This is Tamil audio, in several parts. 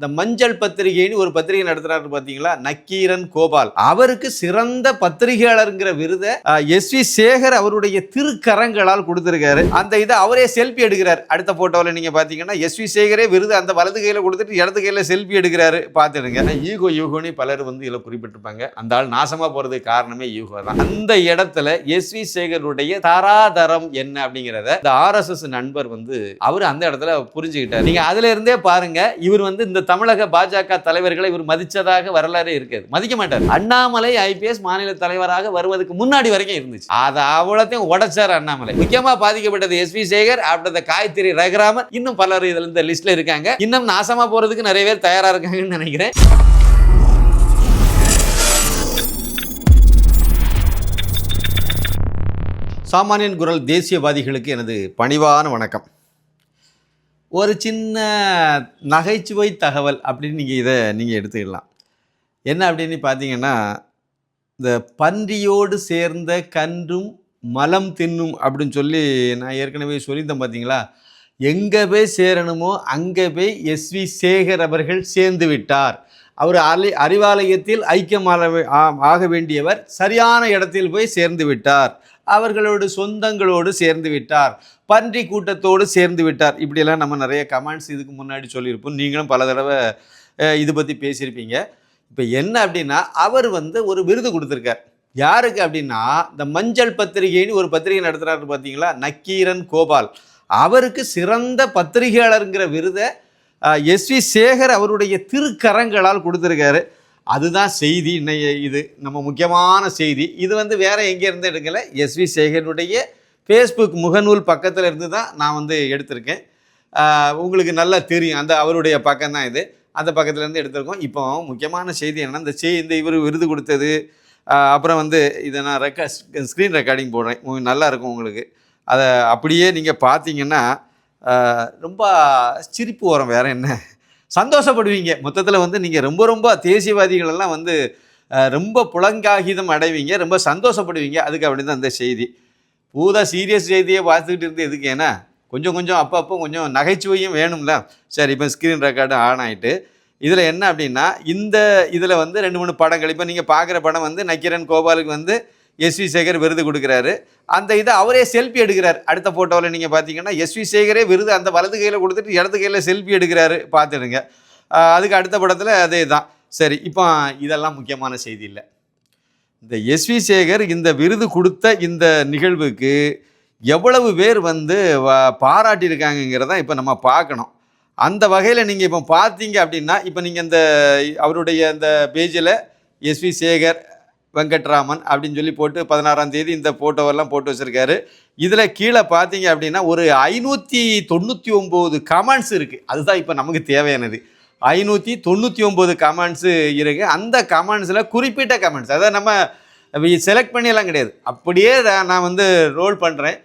இந்த மஞ்சள் பத்திரிகைன்னு ஒரு பத்திரிகை நடத்துறாரு பாத்தீங்களா? நக்கீரன் கோபால். அவருக்கு சிறந்த பத்திரிகையாளருங்கிற விருதை எஸ் வி சேகர் அவருடைய திருக்கரங்களால் கொடுத்திருக்காரு. அந்த இதை அவரே செல்ஃபி எடுக்கிறார். அடுத்த போட்டோவில் நீங்க பாத்தீங்கன்னா எஸ் வி சேகரே விருது அந்த வலது கையில கொடுத்துட்டு இடது கையில செல்ஃபி எடுக்கிறாரு. பார்த்துடுங்க ஈகோ யூகோன்னு பலர் வந்து இதில் குறிப்பிட்டிருப்பாங்க. அந்த ஆள் நாசமா போறதுக்கு காரணமே யூகோ தான். அந்த இடத்துல எஸ் வி சேகருடைய தராதரம் என்ன அப்படிங்கிறத இந்த ஆர்எஸ்எஸ் நண்பர் வந்து அவர் அந்த இடத்துல புரிஞ்சுக்கிட்டார். நீங்க அதுல இருந்தே பாருங்க இவர் வந்து இந்த தமிழக பாஜக தலைவர்களை இவர் மதிச்சதாக வரலாறே இருக்காது. மதிக்க மாட்டார். அண்ணாமலை ஐபிஎஸ் மாநில தலைவராக வருவதற்கு முன்னாடி வரைக்கும் இருந்துச்சு. அதை அவ்வளோத்தையும் உடைச்சார் அண்ணாமலை. முக்கியமா பாதிக்கப்பட்டது S V Sekhar after Gayathri Raghuraman. இன்னும் பலர் இதுல இந்த லிஸ்ட்ல இருக்காங்க. இன்னும் நாசமா போறதுக்கு நிறைய பேர் தயாரா இருக்காங்கன்னு நினைக்கிறேன். சாமானியன் குரல் தேசியவாதிகளுக்கு எனது பணிவான வணக்கம். ஒரு சின்ன நகைச்சுவை தகவல் அப்படின்னு நீங்கள் இதை நீங்கள் எடுத்துக்கலாம். என்ன அப்படின்னு பார்த்தீங்கன்னா இந்த பன்றியோடு சேர்ந்த கன்றும் மலம் தின்னும் அப்படின்னு சொல்லி நான் ஏற்கனவே சொல்லியிருந்தேன் பார்த்தீங்களா எங்கே போய் சேரணுமோ அங்கே போய் எஸ்வி சேகர் அவர்கள் சேர்ந்து விட்டார். அவர் அலி அறிவாலயத்தில் ஐக்கியமாக ஆக வேண்டியவர் சரியான இடத்தில் போய் சேர்ந்து விட்டார். அவர்களோடு சொந்தங்களோடு சேர்ந்து விட்டார். பன்றி கூட்டத்தோடு சேர்ந்து விட்டார். இப்படியெல்லாம் நம்ம நிறைய கமெண்ட்ஸ் இதுக்கு முன்னாடி சொல்லியிருப்போம். நீங்களும் பல தடவை இது பற்றி பேசியிருப்பீங்க. இப்போ என்ன அப்படின்னா அவர் வந்து ஒரு விருது கொடுத்துருக்கார். யாருக்கு அப்படின்னா இந்த மஞ்சள் பத்திரிகைன்னு ஒரு பத்திரிகை நடத்துகிறாரு பார்த்தீங்களா? நக்கீரன் கோபால். அவருக்கு சிறந்த பத்திரிகையாளருங்கிற விருதை எஸ் வி சேகர் அவருடைய திருக்கரங்களால் கொடுத்துருக்காரு. அதுதான் செய்தி. இன்னைய இது நம்ம முக்கியமான செய்தி. இது வந்து வேறு எங்கேருந்து எடுக்கலை? எஸ்வி சேகருடைய ஃபேஸ்புக் முகநூல் பக்கத்தில் இருந்து தான் நான் வந்து எடுத்திருக்கேன். உங்களுக்கு நல்லா தெரியும். அந்த அவருடைய பக்கம் தான் இது. அந்த பக்கத்துலேருந்து எடுத்திருக்கோம். இப்போ முக்கியமான செய்தி என்னென்னா இந்த செய் இந்த இவர் விருது கொடுத்தது அப்புறம் வந்து இதை நான் ரெக்க ஸ்க்ரீன் ரெக்கார்டிங் போடுறேன். நல்லாயிருக்கும் நல்லா இருக்கும் உங்களுக்கு. அதை அப்படியே நீங்கள் பார்த்தீங்கன்னா ரொம்ப சிரிப்பு வரும் வேறு என்ன? சந்தோஷப்படுவீங்க. மொத்தத்தில் வந்து நீங்கள் ரொம்ப ரொம்ப தேசியவாதிகள் எல்லாம் வந்து ரொம்ப புலங்காகிதம் அடைவீங்க. ரொம்ப சந்தோஷப்படுவீங்க. அதுக்கு அப்படி தான் அந்த செய்தி. பூதா சீரியஸ் செய்தியை பார்த்துக்கிட்டு இருந்து எதுக்கு ஏன்னா கொஞ்சம் கொஞ்சம் அப்பப்போ கொஞ்சம் நகைச்சுவையும் வேணும்ல. சரி இப்போ ஸ்க்ரீன் ரெக்கார்டு ஆன் ஆகிட்டு இதில் என்ன அப்படின்னா இந்த இதில் வந்து ரெண்டு மூணு படங்கள். இப்போ நீங்கள் பார்க்குற படம் வந்து நக்கீரன் கோபாலுக்கு வந்து எஸ்வி சேகர் விருது கொடுக்குறாரு. அந்த இதை அவரே செல்ஃபி எடுக்கிறார். அடுத்த ஃபோட்டோவில் நீங்கள் பார்த்தீங்கன்னா எஸ்வி சேகரே விருது அந்த வலது கையில் கொடுத்துட்டு இடது கையில் செல்ஃபி எடுக்கிறாரு. பார்த்துடுங்க. அதுக்கு அடுத்த படத்தில் அதே தான் சரி இப்போ இதெல்லாம் முக்கியமான செய்தி இல்லை. இந்த எஸ்வி சேகர் இந்த விருது கொடுத்த இந்த நிகழ்வுக்கு எவ்வளவு பேர் வந்து வ- பாராட்டியிருக்காங்கங்கிறத இப்போ நம்ம பார்க்கணும். அந்த வகையில் நீங்கள் இப்போ பார்த்தீங்க அப்படின்னா இப்போ நீங்கள் இந்த அவருடைய அந்த பேஜில் எஸ்வி சேகர் வெங்கட்ராமன் அப்படின்னு சொல்லி போட்டு பதினாறாம் தேதி இந்த ஃபோட்டோவெல்லாம் போட்டு வச்சுருக்காரு. இதில் கீழே பார்த்தீங்க அப்படின்னா ஒரு ஐநூற்றி தொண்ணூற்றி ஒம்பது கமெண்ட்ஸ் இருக்குது அதுதான் இப்போ நமக்கு தேவையானது. ஐநூற்றி தொண்ணூற்றி ஒம்பது கமெண்ட்ஸு இருக்குது அந்த கமெண்ட்ஸில் குறிப்பிட்ட கமெண்ட்ஸ் அதாவது நம்ம செலக்ட் பண்ணியெல்லாம் கிடையாது. அப்படியே நான் வந்து ரோல் பண்ணுறேன்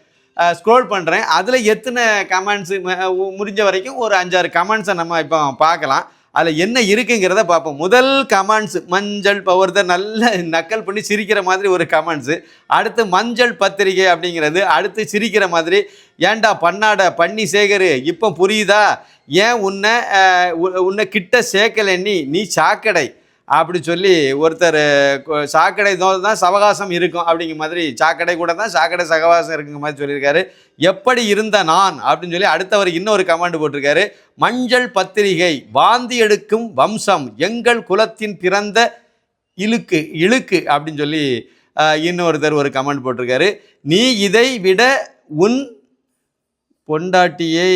ஸ்க்ரோல் பண்ணுறேன் அதில் எத்தனை கமெண்ட்ஸு முடிஞ்ச வரைக்கும் ஒரு அஞ்சாறு கமெண்ட்ஸை நம்ம இப்போ பார்க்கலாம். அதில் என்ன இருக்குங்கிறத பார்ப்போம். முதல் கமெண்ட்ஸ் மஞ்சள் பவர் தான் நல்ல நக்கல் பண்ணி சிரிக்கிற மாதிரி ஒரு கமெண்ட்ஸு அடுத்து மஞ்சள் பத்திரிகை அப்படிங்கிறது அடுத்து சிரிக்கிற மாதிரி ஏன்டா பண்ணாட பண்ணி சேகரு இப்போ புரியுதா? ஏன் உன்னை உன்னை கிட்ட சேர்க்கல நீ? நீ சாக்கடை. அப்படி சொல்லி ஒருத்தர் சாக்கடை தான் தான் சவகாசம் இருக்கும் அப்படிங்கிற மாதிரி சாக்கடை கூட தான் சாக்கடை சகவாசம் இருக்குங்க மாதிரி சொல்லியிருக்காரு. எப்படி இருந்த நான்? அப்படின்னு சொல்லி அடுத்தவர் இன்னொரு கமெண்ட் போட்டிருக்காரு. மஞ்சள் பத்திரிகை வாந்தி எடுக்கும் வம்சம் எங்கள் குலத்தின் பிறந்த இழுக்கு இழுக்கு அப்படின்னு சொல்லி இன்னொருத்தர் ஒரு கமெண்ட் போட்டிருக்காரு. நீ இதை விட உன் பொண்டாட்டியை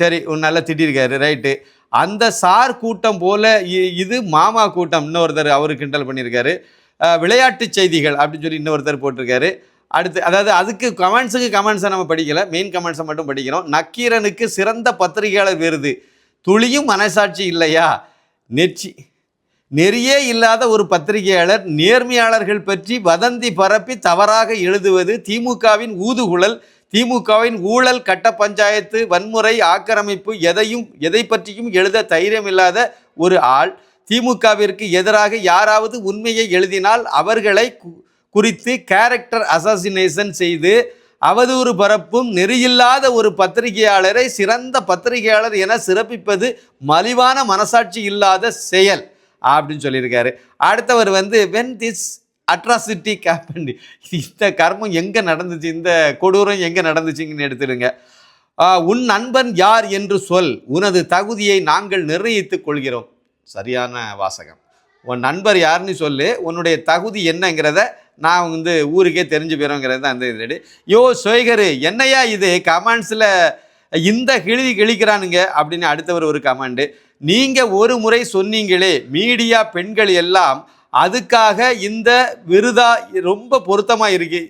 சரி உன் நல்லா திட்டிருக்காரு ரைட்டு அந்த சார் கூட்டம் போல இ- இது மாமா கூட்டம். இன்னொருத்தர் அவரு கிண்டல் பண்ணியிருக்காரு. விளையாட்டு விளையாட்டுச் செய்திகள் அப்படின்னு சொல்லி இன்னொருத்தர் போட்டிருக்காரு. அடுத்து அதாவது அதுக்கு கமெண்ட்ஸுக்கு கமெண்ட்ஸை நம்ம படிக்கலை. மெயின் கமெண்ட்ஸை மட்டும் படிக்கிறோம். நக்கீரனுக்கு சிறந்த பத்திரிகையாளர் விருது. துளியும் மனசாட்சி இல்லையா? நெற்றி நெறியே இல்லாத ஒரு பத்திரிகையாளர் நேர்மையாளர்கள் பற்றி வதந்தி பரப்பி தவறாக எழுதுவது திமுகவின் ஊதுகுழல் திமுகவின் ஊழல் கட்ட பஞ்சாயத்து வன்முறை ஆக்கிரமிப்பு எதையும் எதை பற்றியும் எழுத தைரியம் இல்லாத ஒரு ஆள் திமுகவிற்கு எதிராக யாராவது உண்மையை எழுதினால் அவர்களை கு- குறித்து கேரக்டர் அசாசினேஷன் செய்து அவதூறு பரப்பும் நெறியில்லாத ஒரு பத்திரிகையாளரை சிறந்த பத்திரிகையாளர் என சிறப்பிப்பது மலிவான மனசாட்சி இல்லாத செயல் அப்படின்னு சொல்லியிருக்காரு. அடுத்தவர் வந்து வென் திஸ் அட்ராசிட்டி கேப்பண்டி இந்த கர்மம் எங்கே நடந்துச்சு? இந்த கொடூரம் எங்கே நடந்துச்சுங்கன்னு எடுத்துடுங்க. உன் நண்பன் யார் என்று சொல். உனது தகுதியை நாங்கள் நிர்ணயித்துக் கொள்கிறோம். சரியான வாசகம். உன் நண்பர் யாருன்னு சொல்லு. உன்னுடைய தகுதி என்னங்கிறத நான் வந்து ஊருக்கே தெரிஞ்சு போயிடும்ங்கிறது தான் அந்த இது யோ சோய்கரு என்னையா இது? கமெண்ட்ஸில் இந்த கிழி கிழிக்கிறானுங்க. அப்படின்னு அடுத்தவர் ஒரு கமெண்டு. நீங்கள் ஒரு முறை சொன்னீங்களே மீடியா பெண்கள் எல்லாம் அதுக்காக இந்த விருதா ரொம்ப பொருத்தமாக இருக்கு.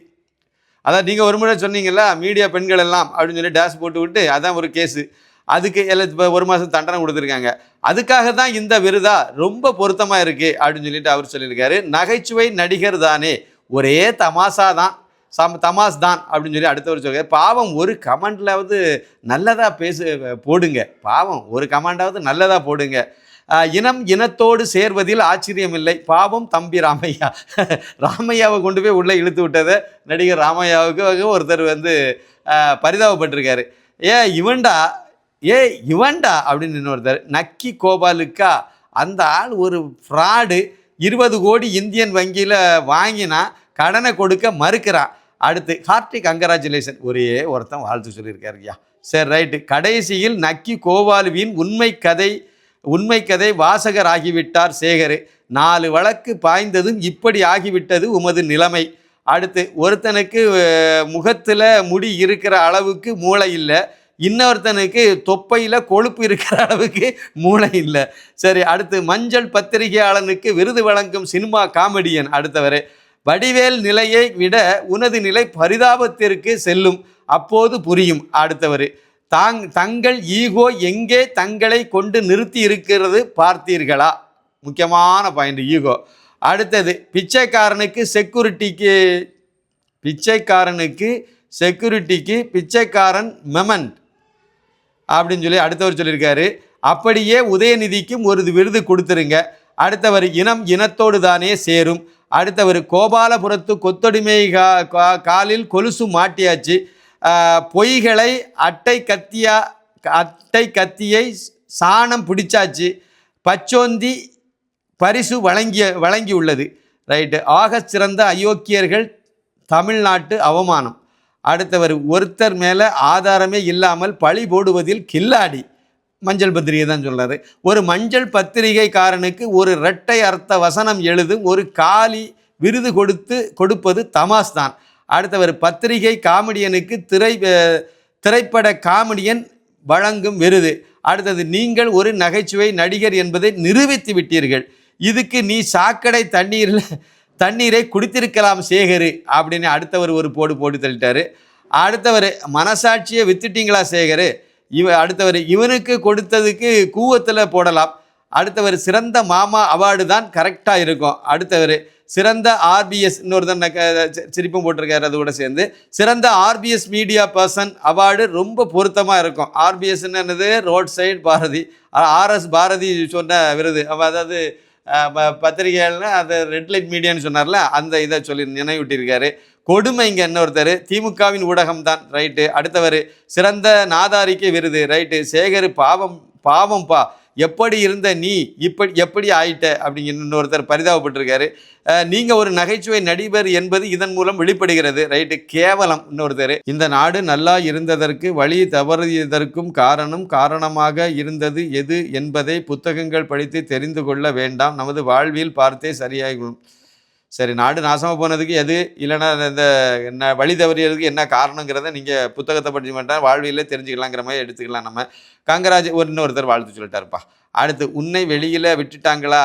அதான் நீங்கள் ஒரு முறை சொன்னீங்கல்ல மீடியா பெண்கள் எல்லாம் அப்படின்னு சொல்லி டேஷ் போட்டு விட்டு அதான் ஒரு கேஸு அதுக்கு எல்லாம் இப்போ ஒரு மாதம் தண்டனை கொடுத்துருக்காங்க. அதுக்காக தான் இந்த விருதா ரொம்ப பொருத்தமாக இருக்குது அப்படின்னு சொல்லிட்டு அவர் சொல்லியிருக்காரு. நகைச்சுவை நடிகர் தானே ஒரே தமாசா தான் சம் தமாஸ் தான் அப்படின்னு சொல்லி அடுத்தவர் சொல்கிறார் பாவம் ஒரு கமெண்ட்லாவது நல்லதாக பேசு போடுங்க. பாவம் ஒரு கமெண்டாவது நல்லதாக போடுங்க. இனம் இனத்தோடு சேர்வதில் ஆச்சரியம் இல்லை பாவம் தம்பி ராமையா. ராமையாவை கொண்டு போய் உள்ளே இழுத்து விட்டதை. நடிகர் ராமையாவுக்கு ஒருத்தர் வந்து பரிதாபப்பட்டிருக்காரு. ஏ இவன்டா ஏ இவன்டா அப்படின்னு இன்னொருத்தர். நக்கி கோபாலுக்கா அந்த ஆள் ஒரு ஃப்ராடு. இருபது கோடி இந்தியன் வங்கியில் வாங்கினா கடனை கொடுக்க மறுக்கிறான். அடுத்து ஹார்டிக் கங்கராச்சுலேஷன். ஒரே ஒருத்தன் வாழ்த்து சொல்லியிருக்காருயா சரி ரைட்டு. கடைசியில் நக்கி கோபாலுவின் உண்மை கதை உண்மை கதை வாசகர் ஆகிவிட்டார் சேகர். நாலு வழக்கு பாய்ந்ததும் இப்படி ஆகிவிட்டது உமது நிலைமை. அடுத்து ஒருத்தனுக்கு முகத்தில் முடி இருக்கிற அளவுக்கு மூளை இல்லை. இன்னொருத்தனுக்கு தொப்பையில் கொழுப்பு இருக்கிற அளவுக்கு மூளை இல்லை. சரி அடுத்து மஞ்சள் பத்திரிகையாளனுக்கு விருது வழங்கும் சினிமா காமெடியன் அடுத்தவர். வடிவேல் நிலையை விட உனது நிலை பரிதாபத்திற்கு செல்லும். அப்போது புரியும் அடுத்தவர். தாங் தங்கள் ஈகோ எங்கே தங்களை கொண்டு நிறுத்தி இருக்கிறது பார்த்தீர்களா? முக்கியமான பாயிண்ட் ஈகோ. அடுத்தது பிச்சைக்காரனுக்கு செக்யூரிட்டிக்கு பிச்சைக்காரனுக்கு செக்யூரிட்டிக்கு பிச்சைக்காரன் மெமன்ட் அப்படின்னு சொல்லி அடுத்தவர் சொல்லியிருக்காரு. அப்படியே உதயநிதிக்கும் ஒரு விருது கொடுத்துருங்க. அடுத்தவர் இனம் இனத்தோடு தானே சேரும். அடுத்தவர் கோபாலபுரத்து கொத்தொடிமை கா கா- காலில் கொலுசு மாட்டியாச்சு. பொய்களை அட்டை கத்தியா அட்டை கத்தியை சாணம் பிடிச்சாச்சு பச்சோந்தி பரிசு வழங்கிய வழங்கியுள்ளது. ரைட்டு. ஆக சிறந்த அயோக்கியர்கள் தமிழ்நாட்டு அவமானம். அடுத்தவர் ஒருத்தர் மேலே ஆதாரமே இல்லாமல் பழி போடுவதில் கில்லாடி. மஞ்சள் பத்திரிகை தான் சொல்கிறாரு ஒரு மஞ்சள் பத்திரிகைக்காரனுக்கு ஒரு இரட்டை அர்த்த வசனம் எழுதும் ஒரு காலி விருது கொடுத்து கொடுப்பது தமாஸ் தான். அடுத்தவர் பத்திரிகை காமெடியனுக்கு திரை திரைப்பட காமெடியன் வழங்கும் விருது. அடுத்தது நீங்கள் ஒரு நகைச்சுவை நடிகர் என்பதை நிரூபித்து விட்டீர்கள். இதுக்கு நீ சாக்கடை தண்ணீரில் தண்ணீரை குடித்திருக்கலாம் சேகரு அப்படின்னு அடுத்தவர் ஒரு போடு போட்டு தள்ளிட்டாரு. அடுத்தவர் மனசாட்சியை வித்துட்டீங்களா சேகரு? இவ அடுத்தவர் இவனுக்கு கொடுத்ததுக்கு கூவத்தில் போடலாம். அடுத்தவர் சிறந்த மாமா அவார்டு தான் கரெக்டாக இருக்கும். அடுத்தவர் சிறந்த ஆர்பிஎஸ் இன்னொரு தான் சிரிப்பும் போட்டிருக்காரு அது கூட சேர்ந்து. சிறந்த ஆர்பிஎஸ் மீடியா பர்சன் அவார்டு ரொம்ப பொருத்தமாக இருக்கும். ஆர்பிஎஸ்ன்னு என்னது? Road side Bharathi RS Bharathi சொன்ன விருது. அதாவது அஹ், பத்திரிகைகள்னா அது ரெட் லைட் மீடியான்னு சொன்னார்ல அந்த இதை சொல்லி நினைவூட்டியிருக்காரு. கொடுமை இங்கே இன்னொருத்தர். திமுகவின் ஊடகம் தான் ரைட்டு அடுத்தவர். சிறந்த நாதாரிக்கு விருது. ரைட்டு சேகர் பாவம் பாவம்பா. எப்படி இருந்த நீ? இப்படி எப்படி ஆயிட்ட? அப்படிங்கிற இன்னொருத்தர் பரிதாபப்பட்டிருக்காரு. நீங்கள் ஒரு நகைச்சுவை நடிகர் என்பது இதன் மூலம் வெளிப்படுகிறது ரைட்டு கேவலம் இன்னொருத்தர். இந்த நாடு நல்லா இருந்ததற்கு வழி தவறியதற்கும் காரணம் காரணமாக இருந்தது எது என்பதை புத்தகங்கள் படித்து தெரிந்து கொள்ள வேண்டாம். நமது வாழ்வில் பார்த்தே சரியாகும் சரி நாடு நாசமாக போனதுக்கு எது? இல்லைன்னா இந்த என்ன வழி தவறியதுக்கு என்ன காரணங்கிறத நீங்கள் புத்தகத்தை படிச்சு மாட்டா வாழ்வியலே தெரிஞ்சுக்கலாங்கிற மாதிரி எடுத்துக்கலாம் நம்ம. கங்கராஜ் ஒரு இன்னொருத்தர் வாழ்த்து சொல்லிட்டாருப்பா. அடுத்து உன்னை வெளியில் விட்டுட்டாங்களா?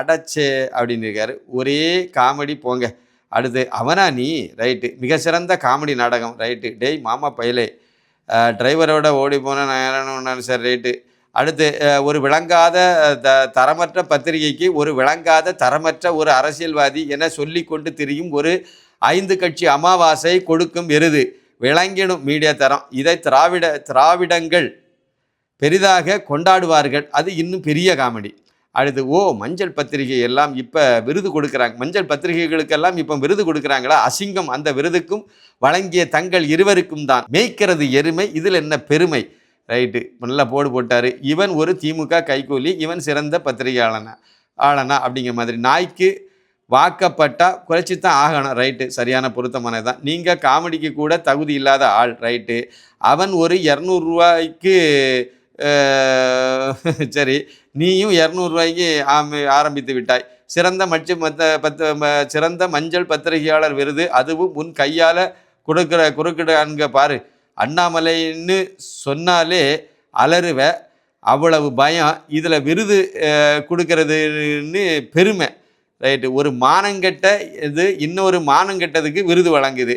அடைச்சே அப்படின்னு இருக்காரு. ஒரே காமெடி போங்க. அடுத்து அவனா நீ? ரைட்டு. மிக சிறந்த காமெடி நாடகம். ரைட்டு. டேய் மாமா பயலே. டிரைவரோட ஓடி போனேன் நான் சார் ரைட்டு. அடுத்து ஒரு விளங்காத த தரமற்ற பத்திரிகைக்கு ஒரு விளங்காத தரமற்ற ஒரு அரசியல்வாதி என சொல்லி கொண்டு திரியும் ஒரு ஐந்து கட்சி அமாவாசை கொடுக்கும் எருது விளங்கிடும் மீடியா தரம். இதை திராவிட திராவிடங்கள் பெரிதாக கொண்டாடுவார்கள். அது இன்னும் பெரிய காமெடி. அடுத்து ஓ மஞ்சள் பத்திரிகை எல்லாம் இப்போ விருது கொடுக்குறாங்க. மஞ்சள் பத்திரிகைகளுக்கெல்லாம் இப்போ விருது கொடுக்குறாங்களா? அசிங்கம் அந்த விருதுக்கும் வழங்கிய தங்கள் இருவருக்கும் தான். மேய்க்கிறது எருமை இதில் என்ன பெருமை? ரைட்டு. நல்லா போடு போட்டார். இவன் ஒரு திமுக கைக்கூலி இவன் சிறந்த பத்திரிகையாளனா ஆளனா அப்படிங்கிற மாதிரி. நாய்க்கு வாக்கப்பட்டா குறைச்சி தான் ஆகணும். ரைட்டு. சரியான பொருத்தமானது தான். நீங்கள் காமெடிக்கு கூட தகுதி இல்லாத ஆள். ரைட்டு. அவன் ஒரு இரநூறுவாய்க்கு சரி நீயும் இரநூறுவாய்க்கு ஆரம்பித்து விட்டாய். சிறந்த மச்சு மத்த பத்த ம- சிறந்த மஞ்சள் பத்திரிகையாளர் விருது அதுவும் உன் கையால் கொடுக்குற குறுக்கிட அங்க பாரு. அண்ணாமலைன்னு சொன்னாலே அலறுவ அவ்வளவு பயம். இதில் விருது கொடுக்கறதுன்னு பெருமை. ரைட்டு. ஒரு மானங்கெட்ட இது இன்னொரு மானங்கெட்டதுக்கு விருது வழங்குது.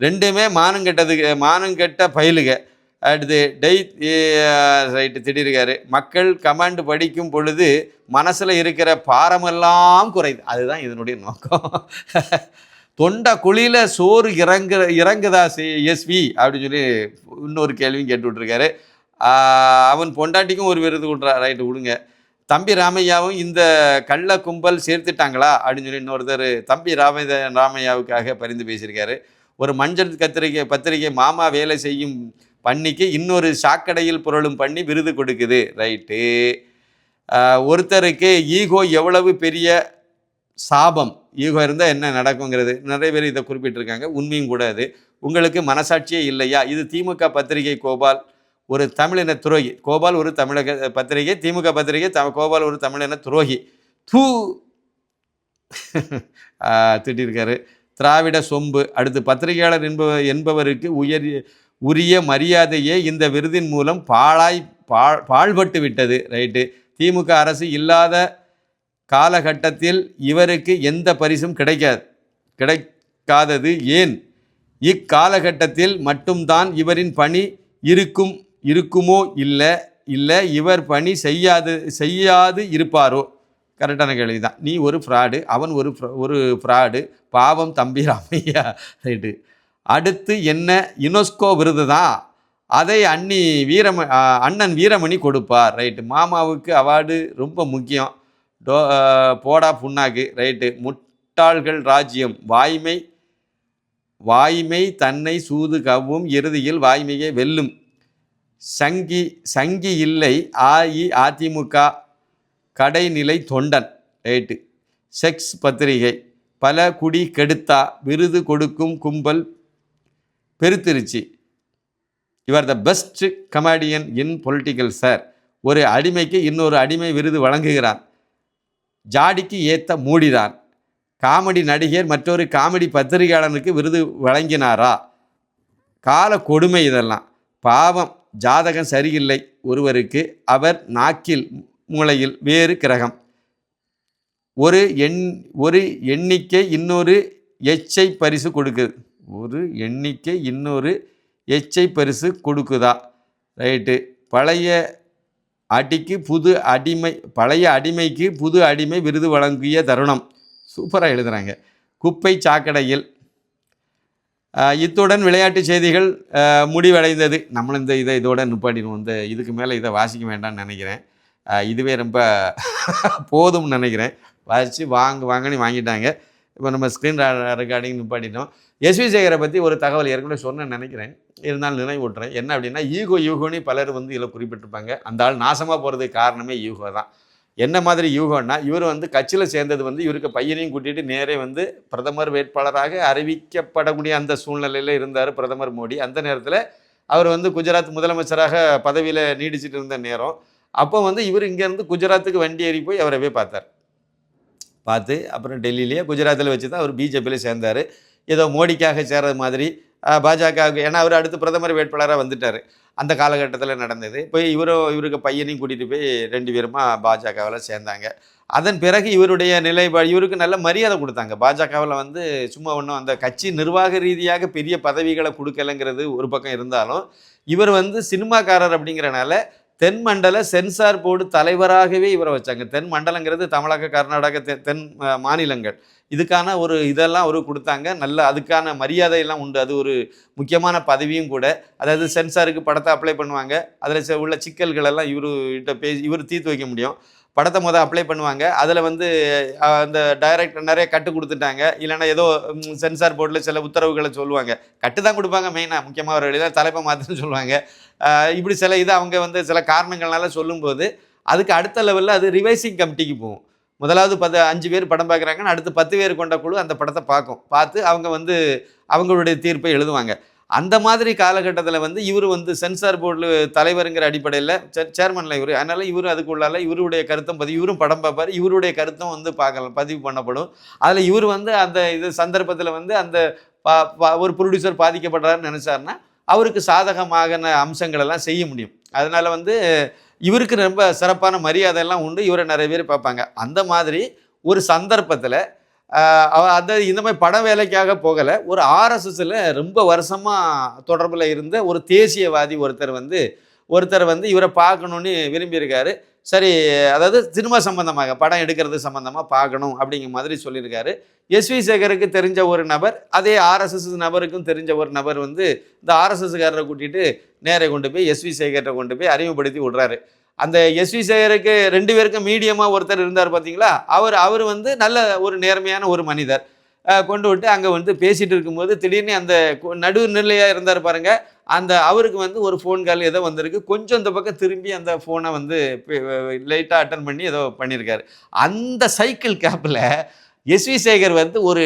ரெண்டுமே மானங்கெட்டதுக்கு மானங்கெட்ட பயிலுக. அடுத்து டெய் ரைட்டு திடீர்காரு. மக்கள் கமாண்ட் படிக்கும் பொழுது மனசில் இருக்கிற பாரமெல்லாம் குறையுது. அதுதான் இதனுடைய நோக்கம். தொண்டை குழியில் சோறு இறங்கு இறங்குதா எஸ்வி? அப்படின்னு சொல்லி இன்னொரு கேள்வியும் கேட்டு விட்ருக்காரு அவன் பொண்டாட்டிக்கும் ஒரு விருது கொடுறா ரைட்டு விடுங்க தம்பி ராமையாவும் இந்த கள்ள கும்பல் சேர்த்துட்டாங்களா? அப்படின்னு சொல்லி இன்னொருத்தர் தம்பி ராமைய ராமையாவுக்காக பரிந்து பேசியிருக்காரு. ஒரு மஞ்சள் கத்திரிக்கை பத்திரிகை மாமா வேலை செய்யும் பண்ணிக்கு இன்னொரு சாக்கடையில் புரளும் பண்ணி விருது கொடுக்குது ரைட்டு ஒருத்தருக்கு ஈகோ எவ்வளவு பெரிய சாபம் யூகம் இருந்தால் என்ன நடக்குங்கிறது நிறைய பேர் இதை குறிப்பிட்டிருக்காங்க. உண்மையும் கூட அது. உங்களுக்கு மனசாட்சியே இல்லையா? இது திமுக பத்திரிகை கோபால் ஒரு தமிழின துரோகி. கோபால் ஒரு தமிழக பத்திரிகை திமுக பத்திரிகை த கோபால் ஒரு தமிழின துரோகி. தூ திட்டிருக்காரு. திராவிட சொம்பு. அடுத்து பத்திரிகையாளர் என்பவ என்பவருக்கு உயர் உரிய மரியாதையே இந்த விருதின் மூலம் பாழாய் பாழ் பாழ்பட்டு விட்டது. ரைட்டு. திமுக அரசு இல்லாத காலகட்டத்தில் இவருக்கு எந்த பரிசும் கிடைக்காது. கிடைக்காதது ஏன்? இக்காலகட்டத்தில் மட்டும்தான் இவரின் பணி இருக்கும் இருக்குமோ இல்லை இல்லை இவர் பணி செய்யாது செய்யாது இருப்பாரோ? கரெக்டான கேள்வி தான் நீ ஒரு ஃப்ராடு அவன் ஒரு ஒரு ஃப்ராடு பாவம் தம்பி ராமையா ரைட்டு. அடுத்து என்ன? யுனெஸ்கோ விருது தான் அதை அண்ணி வீரம அண்ணன் வீரமணி கொடுப்பார். ரைட்டு. மாமாவுக்கு அவார்டு ரொம்ப முக்கியம். டோ போடா புண்ணாக்கு. ரைட்டு. முட்டாள்கள் ராஜ்யம். வாய்மை வாய்மை தன்னை சூது கவ்வும் இறுதியில் வாய்மையை வெல்லும். சங்கி சங்கி இல்லை. அஇஅதிமுக கடைநிலை தொண்டன். ரைட்டு. செக்ஸ் பத்திரிகை. பல குடி கெடுத்தா விருது கொடுக்கும் கும்பல் பெருத்திருச்சு. இவர் the best comedian in political sir ஒரு அடிமைக்கு இன்னொரு அடிமை விருது வழங்குகிறான். ஜாடிக்கு ஏத்த மூடிதான். காமெடி நடிகர் மற்றொரு காமெடி பத்திரிகையாளனுக்கு விருது வழங்கினாரா? கால கொடுமை இதெல்லாம். பாவம் ஜாதகம் சரியில்லை ஒருவருக்கு அவர் நாக்கில் மூளையில் வேறு கிரகம். ஒரு எண் ஒரு எண்ணிக்கை இன்னொரு எச்சை பரிசு கொடுக்குது ஒரு எண்ணிக்கை இன்னொரு எச்சை பரிசு கொடுக்குதா? ரைட்டு. பழைய அடிக்கு புது அடிமை பழைய அடிமைக்கு புது அடிமை விருது வழங்கிய தருணம். சூப்பராக எழுதுகிறாங்க குப்பை சாக்கடையில் இத்துடன் விளையாட்டு செய்திகள் முடிவடைந்தது. நம்மளும் இந்த இதை இதோட நிப்பாட்டிடுவோம். இந்த இதுக்கு மேலே இதை வாசிக்க வேண்டாம்னு நினைக்கிறேன். இதுவே ரொம்ப போதும்னு நினைக்கிறேன். வாசித்து வாங்க வாங்கன்னு வாங்கிட்டாங்க. இப்போ நம்ம ஸ்க்ரீன் ரெக்கார்டிங் நிப்பாட்டிட்டோம். எஸ்வி சேகரை பற்றி ஒரு தகவல் ஏற்கனவே சொன்னேன்னு நினைக்கிறேன். இருந்தாலும் நினைவூட்டுறேன். என்ன அப்படின்னா ஈகோ யூகோன்னு பலர் வந்து இதில் குறிப்பிட்டிருப்பாங்க. அந்த ஆள் நாசமாக போகிறதுக்கு காரணமே யூகோ தான். என்ன மாதிரி யூகோன்னா இவர் வந்து கட்சியில் சேர்ந்தது வந்து இவருக்கு பையனையும் கூட்டிகிட்டு நேரே வந்து பிரதமர் வேட்பாளராக அறிவிக்கப்படக்கூடிய அந்த சூழ்நிலையில் இருந்தார் பிரதமர் மோடி. அந்த நேரத்தில் அவர் வந்து குஜராத் முதலமைச்சராக பதவியில் நீடிச்சிட்டு இருந்த நேரம். அப்போ வந்து இவர் இங்கேருந்து குஜராத்துக்கு வண்டி ஏறி போய் அவரை போய் பார்த்தார். பார்த்து அப்புறம் டெல்லியிலேயே குஜராத்தில் வச்சு தான் அவர் பிஜேபியில் சேர்ந்தார். ஏதோ மோடிக்காக சேர்றது மாதிரி பாஜகவுக்கு ஏன்னா அவர் அடுத்து பிரதமர் வேட்பாளராக வந்துட்டார். அந்த காலகட்டத்தில் நடந்தது. போய் இவரும் இவருக்கு பையனையும் கூட்டிகிட்டு போய் ரெண்டு பேருமா பாஜகவில் சேர்ந்தாங்க. அதன் பிறகு இவருடைய நிலைப்பாடு இவருக்கு நல்ல மரியாதை கொடுத்தாங்க. பாஜகவில் வந்து சும்மா ஒன்றும் அந்த கட்சி நிர்வாக ரீதியாக பெரிய பதவிகளை கொடுக்கலைங்கிறது ஒரு பக்கம் இருந்தாலும் இவர் வந்து சினிமாக்காரர் அப்படிங்கிறனால தென்மண்டல சென்சார் போர்டு தலைவராகவே இவரை வச்சாங்க. தென் மண்டலங்கிறது தமிழக கர்நாடக தெ தென் மாநிலங்கள். இதுக்கான ஒரு இதெல்லாம் அவருக்கு கொடுத்தாங்க. நல்ல அதுக்கான மரியாதையெல்லாம் உண்டு. அது ஒரு முக்கியமான பதவியும் கூட. அதாவது சென்சாருக்கு படத்தை அப்ளை பண்ணுவாங்க. அதில் உள்ள சிக்கல்கள் எல்லாம் இவர்கிட்ட பேசி இவர் தீர்த்து வைக்க முடியும். படத்தை மொதல் அப்ளை பண்ணுவாங்க. அதில் வந்து அந்த டைரக்டர் நிறைய கட்டு கொடுத்துட்டாங்க. இல்லைன்னா ஏதோ சென்சார் போர்டில் சில உத்தரவுகளை சொல்லுவாங்க. கட்டு தான் கொடுப்பாங்க மெயினாக முக்கியமாக ஒரு வழியில் தலைப்பை மாற்றுன்னு சொல்லுவாங்க. இப்படி சில இது அவங்க வந்து சில காரணங்கள்னால சொல்லும்போது அதுக்கு அடுத்த லெவலில் அது ரிவைசிங் கமிட்டிக்கு போகும். முதலாவது பத்து அஞ்சு பேர் படம் பார்க்குறாங்கன்னு அடுத்து பத்து பேர் கொண்ட குழு அந்த படத்தை பார்க்கும். பார்த்து அவங்க வந்து அவங்களுடைய தீர்ப்பை எழுதுவாங்க. அந்த மாதிரி காலகட்டத்தில் வந்து இவர் வந்து சென்சார் போர்டில் தலைவருங்கிற அடிப்படையில் சேர்மனில் இவர். அதனால் இவர் அதுக்குள்ளால இவருடைய கருத்தும் பதிவு இவரும் படம் பார்ப்பார். இவருடைய கருத்தும் வந்து பார்க்கலாம் பதிவு பண்ணப்படும். அதில் இவர் வந்து அந்த இது சந்தர்ப்பத்தில் வந்து அந்த பா- ஒரு ப்ரொடியூசர் பாதிக்கப்படுறாருன்னு நினச்சாருன்னா அவருக்கு சாதகமான அம்சங்கள் எல்லாம் செய்ய முடியும். அதனால் வந்து இவருக்கு ரொம்ப சிறப்பான மரியாதை எல்லாம் உண்டு. இவரை நிறைய பேர் பார்ப்பாங்க. அந்த மாதிரி ஒரு சந்தர்ப்பத்தில் அந்த இந்த மாதிரி பட வேலைக்காக போகலை. ஒரு ஆர்எஸ்எஸில் ரொம்ப வருஷமாக தொடர்பில் இருந்த ஒரு தேசியவாதி ஒருத்தர் வந்து ஒருத்தர் வந்து இவரை பார்க்கணுன்னு விரும்பியிருக்காரு. சரி அதாவது சினிமா சம்பந்தமாக படம் எடுக்கிறது சம்மந்தமாக பார்க்கணும் அப்படிங்கிற மாதிரி சொல்லியிருக்காரு. எஸ்வி சேகருக்கு தெரிஞ்ச ஒரு நபர் அதே ஆர்எஸ்எஸ் நபருக்கும் தெரிஞ்ச ஒரு நபர் வந்து இந்த ஆர்எஸ்எஸ்காரரை கூட்டிகிட்டு நேரே கொண்டு போய் எஸ்வி சேகரை கொண்டு போய் அறிமுகப்படுத்தி விடுறாரு. அந்த எஸ்வி சேகருக்கு ரெண்டு பேருக்கும் மீடியமாக ஒருத்தர் இருந்தார் பார்த்தீங்களா அவர் அவர் வந்து நல்ல ஒரு நேர்மையான ஒரு மனிதர். கொண்டு விட்டு அங்கே வந்து பேசிகிட்டு இருக்கும்போது திடீர்னு அந்த நடுநிலையாக இருந்தார் பாருங்கள் அந்த அவருக்கு வந்து ஒரு ஃபோன் கால் ஏதோ வந்திருக்கு. கொஞ்சம் இந்த பக்கம் திரும்பி அந்த ஃபோனை வந்து லைட்டாக அட்டன் பண்ணி ஏதோ பண்ணியிருக்காரு அந்த சைக்கிள் கேப்பில் எஸ்வி சேகர் வந்து ஒரு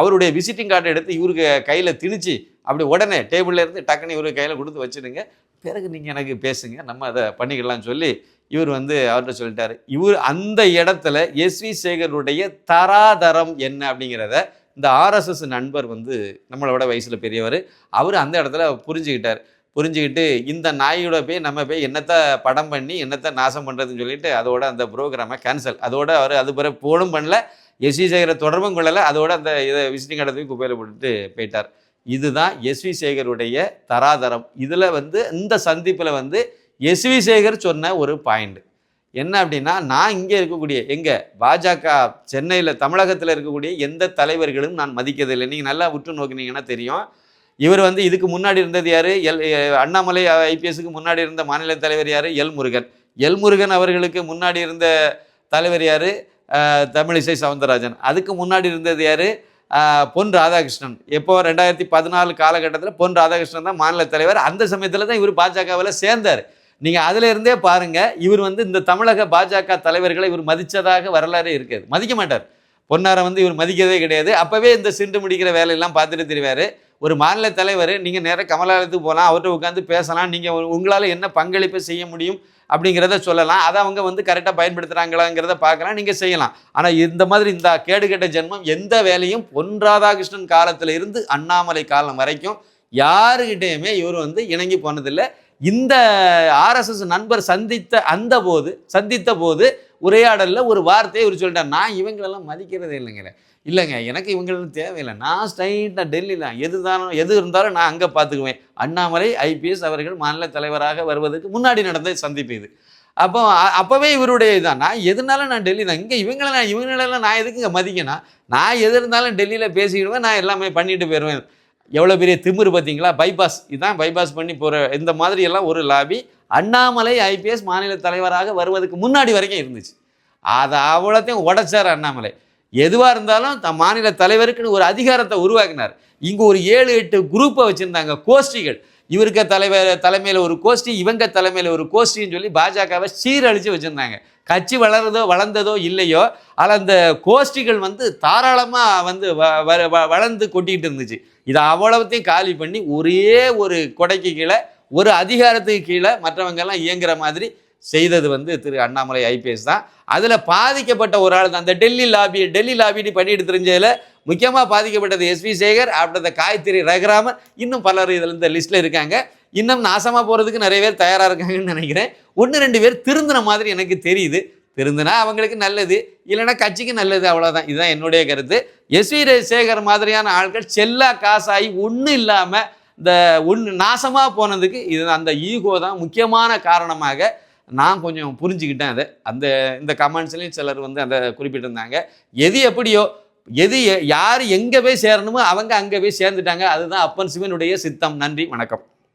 அவருடைய விசிட்டிங் கார்டை எடுத்து இவருக்கு கையில் திணிச்சு அப்படி உடனே டேபிளில் இருந்து டக்குன்னு இவருக்கு கையில் கொடுத்து வச்சிடுங்க. பிறகு நீங்கள் எனக்கு பேசுங்க நம்ம அதை பண்ணிக்கலாம்னு சொல்லி இவர் வந்து அவர்கிட்ட சொல்லிட்டாரு. இவர் அந்த இடத்துல எஸ்வி சேகருடைய தராதரம் என்ன அப்படிங்கிறத இந்த ஆர்எஸ்எஸ் நண்பர் வந்து நம்மளோட வயசில் பெரியவர் அவர் அந்த இடத்துல புரிஞ்சுக்கிட்டார். புரிஞ்சுக்கிட்டு இந்த நாயோட போய் நம்ம போய் என்னத்தை படம் பண்ணி என்னத்தை நாசம் பண்ணுறதுன்னு சொல்லிட்டு அதோட அந்த ப்ரோக்ராமை கேன்சல் அதோட அவர் அது பிறகு போடும் பண்ணல எஸ்வி சேகரை தொடர்பும் கொள்ளலை அதோட அந்த இதை விசிட்டிங் இடத்துக்கு குப்பையில் போட்டுட்டு போயிட்டார். இதுதான் எஸ்வி சேகருடைய தராதரம். இதில் வந்து இந்த சந்திப்பில் வந்து எஸ்வி சேகர் சொன்ன ஒரு பாயிண்ட் என்ன அப்படின்னா நான் இங்கே இருக்கக்கூடிய எங்கே? பாஜக சென்னையில் தமிழகத்தில் இருக்கக்கூடிய எந்த தலைவர்களும் நான் மதிக்கதில்லை. நீங்கள் நல்லா உற்று நோக்கினீங்கன்னா தெரியும். இவர் வந்து இதுக்கு முன்னாடி இருந்தது யார்? எல் அண்ணாமலை ஐபிஎஸ்க்கு முன்னாடி இருந்த மாநில தலைவர் யார்? எல் முருகன். எல் முருகன் அவர்களுக்கு முன்னாடி இருந்த தலைவர் யார்? தமிழிசை சவுந்தரராஜன். அதுக்கு முன்னாடி இருந்தது யார்? பொன் ராதாகிருஷ்ணன். எப்போ? ரெண்டாயிரத்தி பதினாலு காலகட்டத்தில் பொன் ராதாகிருஷ்ணன் தான் மாநில தலைவர். அந்த சமயத்தில் தான் இவர் பாஜகவில் சேர்ந்தார். நீங்கள் அதில் இருந்தே இவர் வந்து இந்த தமிழக பாஜக தலைவர்களை இவர் மதித்ததாக வரலாறே இருக்காது. மதிக்க மாட்டார். பொன்னாரை வந்து இவர் மதிக்கிறதே கிடையாது. அப்போவே இந்த சிண்டு முடிக்கிற வேலையெல்லாம் பார்த்துட்டு தெரிவார். ஒரு மாநில தலைவர் நீங்கள் நேராக கமலாலயத்துக்கு போகலாம் அவர்கிட்ட உட்காந்து பேசலாம். நீங்கள் உங்களால் என்ன பங்களிப்பை செய்ய முடியும்? அப்படிங்கிறத சொல்லலாம். அதை அவங்க வந்து கரெக்டாக பயன்படுத்துகிறாங்களாங்கிறத பார்க்கலாம். நீங்கள் செய்யலாம். ஆனால் இந்த மாதிரி இந்த கேடுகெட்ட ஜென்மம் எந்த வேலையும் பொன் ராதாகிருஷ்ணன் காலத்தில் இருந்து அண்ணாமலை காலம் வரைக்கும் யாருக்கிட்டேயுமே இவர் வந்து இணங்கி போனதில்லை. இந்த ஆர்எஸ்எஸ் நண்பர் சந்தித்த அந்த போது சந்தித்த போது உரையாடலில் ஒரு வார்த்தையை இவர் சொல்லிட்டார். நான் இவங்களெல்லாம் மதிக்கிறதே இல்லைங்க இல்லைங்க எனக்கு இவங்களும் தேவையில்லை. நான் ஸ்ட்ரைட்டாக டெல்லியில் எது தானோ எது இருந்தாலும் நான் அங்கே பார்த்துக்குவேன். அண்ணாமலை ஐபிஎஸ் அவர்கள் மாநில தலைவராக வருவதற்கு முன்னாடி நடந்த சந்திப்பு இது. அப்போ அப்போவே இவருடைய இதான். நான் எதுனாலும் நான் டெல்லி தான் இங்கே இவங்களை நான் இவங்களெல்லாம் நான் எதுக்குங்க மதிக்கணும்? நான் எது இருந்தாலும் டெல்லியில் பேசிக்கிடுவேன் நான் எல்லாமே பண்ணிட்டு போயிடுவேன். எவ்வளோ பெரிய திமிரு பார்த்தீங்களா? பைபாஸ் இதுதான் பைபாஸ் பண்ணி போகிற இந்த மாதிரி எல்லாம் ஒரு லாபி அண்ணாமலை ஐபிஎஸ் மாநில தலைவராக வருவதற்கு முன்னாடி வரைக்கும் இருந்துச்சு. அதை அவ்வளோத்தையும் உடைச்சார் அண்ணாமலை. எதுவாக இருந்தாலும் த மாநில தலைவருக்குன்னு ஒரு அதிகாரத்தை உருவாக்கினார். இங்கே ஒரு ஏழு எட்டு குரூப்பை வச்சுருந்தாங்க கோஷ்டிகள். இவருக்க தலைவர் தலைமையில் ஒரு கோஷ்டி இவங்க தலைமையில் ஒரு கோஷ்டின்னு சொல்லி பாஜகவை சீரழித்து வச்சுருந்தாங்க. கட்சி வளர்றதோ வளர்ந்ததோ இல்லையோ ஆனால் அந்த கோஷ்டிகள் வந்து தாராளமாக வந்து வ- வ- வ- வளர்ந்து கொட்டிக்கிட்டு இருந்துச்சு. இதை அவ்வளவுத்தையும் காலி பண்ணி ஒரே ஒரு கொடைக்கு கீழே ஒரு அதிகாரத்துக்கு கீழே மற்றவங்க எல்லாம் இயங்குற மாதிரி செய்தது வந்து திரு அண்ணாமலை ஐபிஎஸ் தான். அதில் பாதிக்கப்பட்ட ஒரு ஆள் தான். அந்த டெல்லி லாபி டெல்லி லாபின்னு பண்ணிட்டு தெரிஞ்சதில் முக்கியமாக பாதிக்கப்பட்டது SV Sekhar after the Gayathri Raghuraman. இன்னும் பலர் இதில் இந்த லிஸ்ட்டில் இருக்காங்க. இன்னும் நாசமாக போகிறதுக்கு நிறைய பேர் தயாராக இருக்காங்கன்னு நினைக்கிறேன். ஒன்று ரெண்டு பேர் திருந்தின மாதிரி எனக்கு தெரியுது. திருந்தினா அவங்களுக்கு நல்லது. இல்லைன்னா கட்சிக்கு நல்லது அவ்வளோதான் இதுதான் என்னுடைய கருத்து. எஸ்வி சேகர் மாதிரியான ஆட்கள் செல்லா காசாகி ஒன்றும் இல்லாமல் இந்த ஒன்று நாசமாக போனதுக்கு இது அந்த ஈகோ தான் முக்கியமான காரணமாக நான் கொஞ்சம் புரிஞ்சுக்கிட்டேன் அதை. அந்த இந்த கமெண்ட்ஸ்லையும் சிலர் வந்து அந்த குறிப்பிட்டிருந்தாங்க. எது எப்படியோ எது யார் எங்கே போய் சேரணுமோ அவங்க அங்கே போய் சேர்ந்துட்டாங்க. அதுதான் அப்பன் சிவனுடைய சித்தம். நன்றி வணக்கம்.